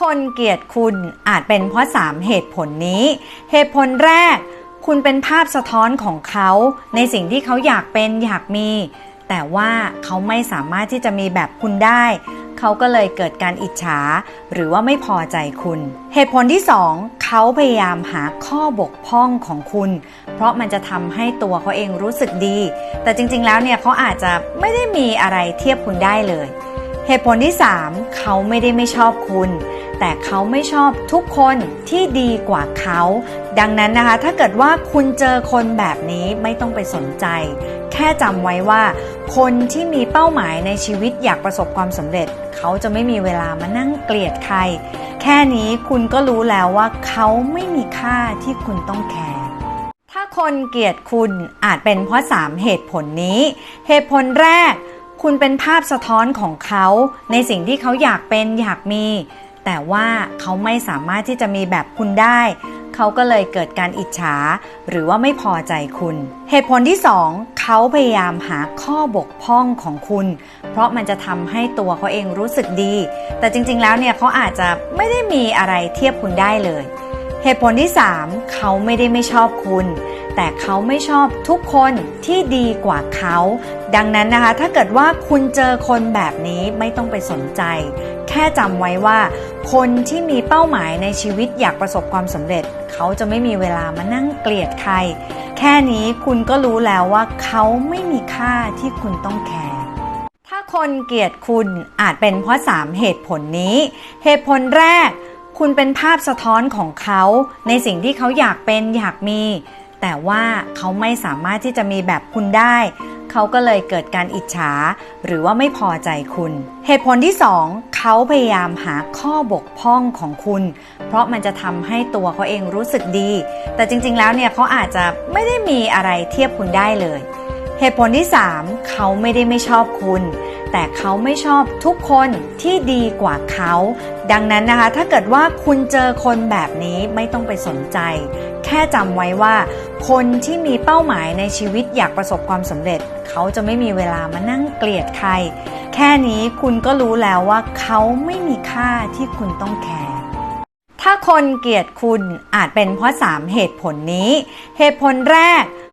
คนเกลียดคุณอาจเป็นเพราะ 3 เหตุผลนี้ เหตุผลแรก คุณเป็นภาพสะท้อนของเขา ในสิ่งที่เขาอยากเป็นอยากมี แต่ว่าเขาไม่สามารถที่จะมีแบบคุณได้ เขาก็เลยเกิดการอิจฉา หรือว่าไม่พอใจคุณ เหตุผลที่ 2 เขาพยายามหาข้อบกพร่องของคุณ เพราะมันจะทำให้ตัวเขาเองรู้สึกดี แต่จริงๆแล้วเนี่ยเขาอาจจะไม่ได้มีอะไรเทียบคุณได้เลย เหตุผลที่ 3 เขาไม่ได้ไม่ชอบคุณ แต่เขาไม่ชอบทุกคนที่ดีกว่าเขา ดังนั้นนะคะ ถ้าเกิดว่าคุณเจอคนแบบนี้ไม่ต้องไปสนใจ แค่จำไว้ว่า คนที่มีเป้าหมายในชีวิตอยากประสบความสำเร็จ เขาจะไม่มีเวลามานั่งเกลียดใคร แค่นี้คุณก็รู้แล้วว่าเขาไม่มีค่าที่คุณต้องแคร์ถ้าคนเกลียดคุณอาจเป็นเพราะ 3 เหตุผลนี้ เหตุผลแรก คุณเป็นภาพสะท้อนของเขาในสิ่งที่เขาอยากเป็นอยากมี แต่ว่าเขาไม่สามารถที่จะมีแบบคุณได้ เขาก็เลยเกิดการอิจฉา หรือว่าไม่พอใจคุณ เหตุผลที่2เขาพยายามหาข้อบกพร่องของคุณ เพราะมันจะทำให้ตัวเขาเองรู้สึกดี แต่จริงๆแล้วเนี่ยเขาอาจจะไม่ได้มีอะไรเทียบคุณได้เลย เหตุผลที่ 3 เขาไม่ได้ไม่ชอบคุณ แต่เขาไม่ชอบทุกคนที่ดีกว่าเขา ดังนั้นนะคะ ถ้าเกิดว่าคุณเจอคนแบบนี้ไม่ต้องไปสนใจ แค่จำไว้ว่า คนที่มีเป้าหมายในชีวิตอยากประสบความสำเร็จ เขาจะไม่มีเวลามานั่งเกลียดใคร แค่นี้คุณก็รู้แล้วว่าเขาไม่มีค่าที่คุณต้องแคร์ถ้าคนเกลียดคุณอาจเป็นเพราะ 3 เหตุผลนี้ เหตุผลแรก คุณเป็นภาพสะท้อนของเขาในสิ่งที่เขาอยากเป็นอยากมี แต่ว่าเขาไม่สามารถที่จะมีแบบคุณได้ เขาก็เลยเกิดการอิจฉา หรือว่าไม่พอใจคุณ เหตุผลที่ 2 เขาพยายามหาข้อบกพร่องของคุณ เพราะมันจะทำให้ตัวเขาเองรู้สึกดี แต่จริงๆแล้วเนี่ยเขาอาจจะไม่ได้มีอะไรเทียบคุณได้เลย เหตุผลที่ 3 เขาไม่ได้ไม่ชอบคุณ แต่เขาไม่ชอบทุกคนที่ดีกว่าเขา ดังนั้นนะคะ ถ้าเกิดว่าคุณเจอคนแบบนี้ไม่ต้องไปสนใจ แค่จำไว้ว่า คนที่มีเป้าหมายในชีวิตอยากประสบความสำเร็จ เขาจะไม่มีเวลามานั่งเกลียดใคร แค่นี้คุณก็รู้แล้วว่าเขาไม่มีค่าที่คุณต้องแคร์ถ้าคนเกลียดคุณอาจเป็นเพราะ 3 เหตุผลนี้ เหตุผลแรก